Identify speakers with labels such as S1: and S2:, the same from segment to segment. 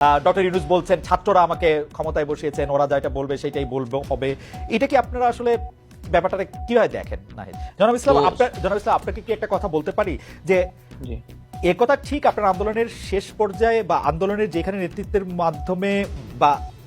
S1: Doctor Yunus বলছেন ছাত্ররা আমাকে ক্ষমতায় বসিয়েছেন ওরা যা এটা বলবে সেটাই বলব হবে। এটা কি আপনারা আসলে ব্যাপারটা কীভাবে দেখেন নাহিদ? জনাব ইসলাম আপনার জনাব ইসলাম আপনাকে কি একটা কথা বলতে পারি? যে একথা ঠিক আপনার আন্দোলনের শেষ পর্যায়ে বা আন্দোলনের যেখানে নেতৃত্বের মাধ্যমে বা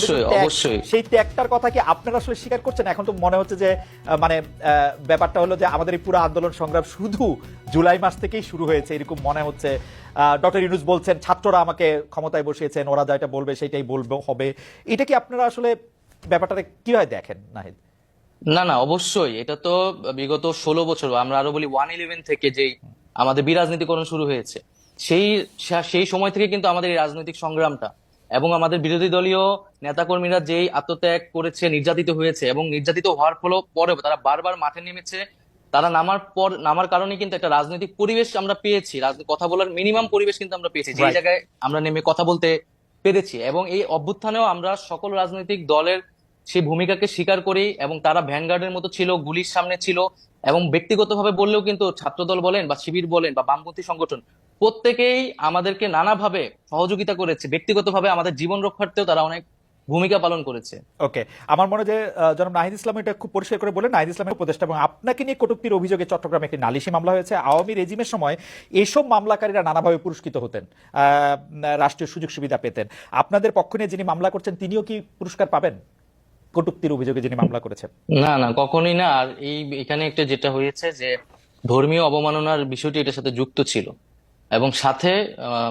S2: অবশ্যই, অবশ্যই।
S1: সেই ত্যাগটার কথা কি আপনারা আসলে স্বীকার করছেন? এখন তো মনে হচ্ছে যে মানে ব্যাপারটা হলো যে আমাদের এই পুরো আন্দোলন সংগ্রাম শুধু জুলাই মাস থেকেই শুরু হয়েছে এরকম মনে হচ্ছে। ডক্টর ইউনুস বলছেন ছাত্ররা আমাকে ক্ষমতায় বসিয়েছেন ওরা যা এটা বলবে সেটাই বলবে হবে। এটা কি আপনারা আসলে ব্যাপারটা কীভাবে দেখেন নাহিদ?
S2: না না অবশ্যই। এটা তো বিগত ষোলো বছর আমরা আরও বলি ওয়ান ইলেভেন থেকে যেই আমাদের বিরাজনীতিকরণ শুরু হয়েছে সেই সেই সময় থেকে কিন্তু আমাদের এই রাজনৈতিক সংগ্রামটা এবং আমাদের বিরোধী দলীয় নেতাকর্মীরা যেই আত্মত্যাগ করেছে নির্যাতিত হয়েছে এবং নির্যাতিত হওয়ার ফলে পরেও তারা বারবার মাঠে নেমেছে তারা নামার পর নামার কারণে কিন্তু একটা রাজনৈতিক পরিবেশ আমরা পেয়েছি কথা বলার মিনিমাম পরিবেশ কিন্তু আমরা পেয়েছি যে জায়গায় আমরা নেমে কথা বলতে পেরেছি এবং এই অভ্যুত্থানেও আমরা সকল রাজনৈতিক দলের সেই ভূমিকাকে স্বীকার করি এবং তারা ভ্যানগার্ডের মতো ছিল গুলির সামনে ছিল এবং ব্যক্তিগতভাবে বললেও কিন্তু ছাত্রদল বলেন বা শিবির বলেন বা বামপন্থী সংগঠন প্রত্যেকেই আমাদেরকে নানাভাবে সহযোগিতা করেছে ব্যক্তিগতভাবে আমাদের জীবন রক্ষার্থেও তারা অনেক ভূমিকা পালন করেছে।
S1: ওকে আমার মনে যে জনাব নাহিদ ইসলাম এটা খুব পরিষ্কার করে বলেন নাহিদ ইসলামের উপদেষ্টা এবং আপনাকে নিয়ে কটুক্তির অভিযোগে চট্টগ্রামে একটি নালিশি মামলা হয়েছে। আওয়ামী রেজিমের সময় এসব মামলাকারীরা নানাভাবে পুরস্কৃত হতেন আহ, রাষ্ট্রীয় সুযোগ সুবিধা পেতেন। আপনাদের পক্ষ নিয়ে যিনি মামলা করছেন তিনিও কি পুরস্কার পাবেন? কটুক্তির অভিযোগে যিনি মামলা করেছেন।
S2: না না কখনোই না। আর এই এখানে একটা যেটা হয়েছে যে ধর্মীয় অবমাননার বিষয়টি এটার সাথে যুক্ত ছিল। এবং সাথে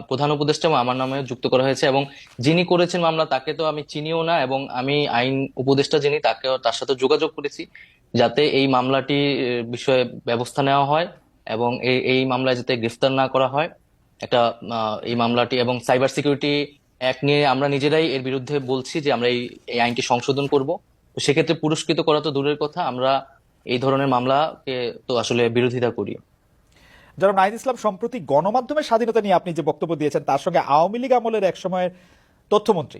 S2: প্রধান উপদেষ্টা আমার নামে যুক্ত করা হয়েছে এবং যিনি করেছেন মামলা, তাকে তো আমি চিনিও না এবং আমি আইন উপদেষ্টা যিনি, তাকেও তার সাথে যোগাযোগ করেছি যাতে এই মামলাটি বিষয়ে ব্যবস্থা নেওয়া হয় এবং এই মামলায় যাতে গ্রেফতার না করা হয়। একটা এই মামলাটি এবং সাইবার সিকিউরিটি অ্যাক্ট নিয়ে আমরা নিজেরাই এর বিরুদ্ধে বলছি যে আমরা এই এই আইনটি সংশোধন করব। তো সেক্ষেত্রে পুরস্কৃত করা তো দূরের কথা, আমরা এই ধরনের মামলাকে তো আসলে বিরোধিতা করি।
S1: জনাব নাহিদ ইসলাম, সম্প্রতি গণমাধ্যমের স্বাধীনতা নিয়ে আপনি যে বক্তব্য দিয়েছেন, তার সঙ্গে আওয়ামী লীগ আমলের এক সময়ের তথ্যমন্ত্রী।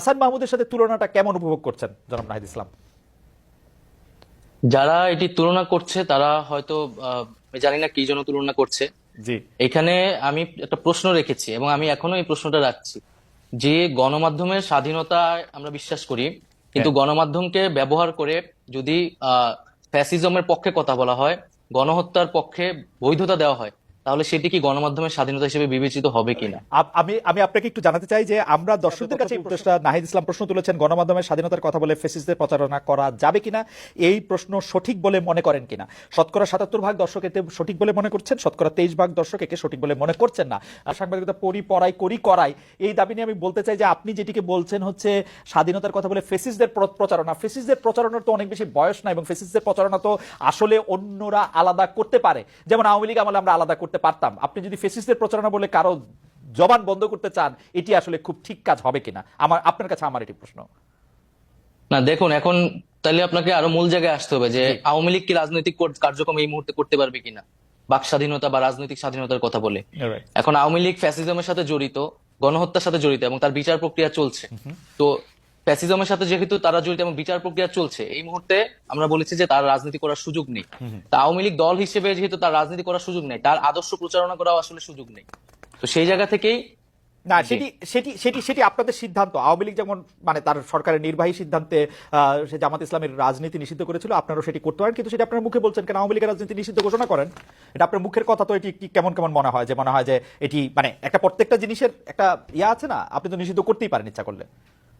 S1: হাসান মাহমুদের সাথে তুলনাটা কেমন উপভোগ করছেন জনাব নাহিদ ইসলাম?
S2: যারা এটি তুলনা করছে তারা হয়তো জানি না কি জন্য তুলনা করছে।
S1: জি।
S2: এখানে আমি একটা প্রশ্ন রেখেছি এবং আমি এখনও এই প্রশ্নটা রাখছি। যে গণমাধ্যমের স্বাধীনতায় আমরা বিশ্বাস করি কিন্তু গণমাধ্যমকে ব্যবহার করে যদি আহ ফ্যাসিজমের পক্ষে কথা বলা হয় গণহত্যার পক্ষে বৈধতা দেওয়া হয় তাহলে সেটি কি গণমাধ্যমের স্বাধীনতা হিসেবে বিবেচিত হবে কিনা?
S1: আমি আমি আপনাকে একটু জানাতে চাই যে আমরা দর্শকদের কাছে এই প্রশ্নটা নাহিদ ইসলাম প্রশ্ন তুলেছেন গণমাধ্যমের স্বাধীনতার কথা বলে ফেসিসদের প্রচারণা করা যাবে কিনা? এই প্রশ্ন সঠিক বলে মনে করেন কিনা? শতকরা সাতাত্তর ভাগ দর্শক এতে সঠিক বলে মনে করছেন শতকরা তেইশ ভাগ দর্শক একে সঠিক বলে মনে করছেন না। আর সাংবাদিকতা পড়ি পড়াই করি করাই এই দাবি নিয়ে আমি বলতে চাই যে আপনি যেটিকে বলছেন হচ্ছে স্বাধীনতার কথা বলে ফেসিসদের প্রচারণা। ফেসিসদের প্রচারণার তো অনেক বেশি বয়স না এবং ফেসিসদের প্রচারণা তো আসলে অন্যরা আলাদা করতে পারে। যেমন আওয়ামী লীগ আমলে আমরা আলাদা করতে পারতাম। আপনি যদি ফেসিসদের প্রচারণা বলে কারও জবান বন্ধ করতে চান এটি আসলে খুব ঠিক কাজ হবে কিনা? আমার আপনার কাছে আমার এটি প্রশ্ন।
S2: না দেখুন এখন তাহলে আপনাকে আরও মূল জায়গায় আসতে হবে যে আওয়ামী লীগ কি রাজনৈতিক কার্যক্রম এই মুহূর্তে করতে পারবে কিনা? বাক স্বাধীনতা বা রাজনৈতিক স্বাধীনতার কথা বলে। এখন আওয়ামী লীগ ফ্যাসিজমের সাথে জড়িত গণহত্যার সাথে জড়িত এবং তার বিচার প্রক্রিয়া চলছে। তো ফ্যাসিজমের সাথে যেহেতু তারা জড়িত এবং বিচার প্রক্রিয়া চলছে এই মুহূর্তে আমরা বলেছি যে তার রাজনীতি করার সুযোগ নেই। তা আওয়ামী লীগ দল হিসেবে যেহেতু তার রাজনীতি করার সুযোগ নেই তার আদর্শ প্রচারণা করাও আসলে সুযোগ নেই। তো সেই জায়গা থেকেই
S1: না সেটি সেটি সেটি সেটি আপনাদের সিদ্ধান্ত। আওয়ামী লীগ যেমন মানে তার সরকারের নির্বাহী সিদ্ধান্তে সে জামাত ইসলামের রাজনীতি নিষিদ্ধ করেছিল আপনারাও সেটি করতে পারেন কিন্তু সেটি আপনার মুখে বলছেন কেন? আওয়ামী লীগের রাজনীতি নিষিদ্ধ ঘোষণা করেন। এটা আপনার মুখের কথা তো এটি কেমন কেমন মনে হয়? যে মনে হয় যে এটি মানে একটা প্রত্যেকটা জিনিসের একটা ইয়া আছে না? আপনি তো নিষিদ্ধ করতেই পারেন ইচ্ছা করলে।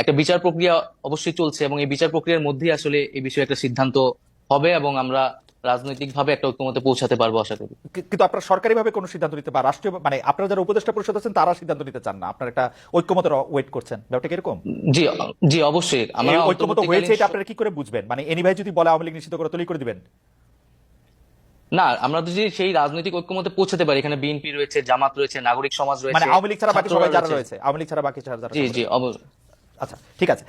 S2: একটা বিচার প্রক্রিয়া অবশ্যই চলছে এবং এই বিচার প্রক্রিয়ার মধ্যেই আসলে এই বিষয়ে একটা সিদ্ধান্ত হবে এবং আমরা রাজনৈতিকভাবে একটা ঐক্যমতে পৌঁছাতে পারব আশা করি।
S1: কিন্তু আপনারা সরকারিভাবে কোনো সিদ্ধান্ত নিতে বা রাষ্ট্রীয় মানে আপনারা যারা উপদেষ্টা পরিষদ আছেন তারা সিদ্ধান্ত নিতে চান না? আপনারা একটা ঐক্যমতের ওয়েট করছেন। ব্যাপারটা এরকম?
S2: জি জি অবশ্যই। আমরা
S1: ঐক্যমত হয়েছে এটা আপনারা কি করে বুঝবেন? মানে এনি ভাই যদি বলে আওয়ামী লীগ নিষিদ্ধ করে তৈরি করে দিবেন?
S2: না আমরা যদি সেই রাজনৈতিক ঐক্যমতে পৌঁছাতে পারি এখানে বিএনপি রয়েছে জামাত রয়েছে নাগরিক সমাজ রয়েছে
S1: মানে আওয়ামী লীগ ছাড়া বাকি সবাই যারা রয়েছে। আওয়ামী লীগ ছাড়া বাকি যারা যারা
S2: জি জি অবশ্যই।
S1: আচ্ছা ঠিক আছে।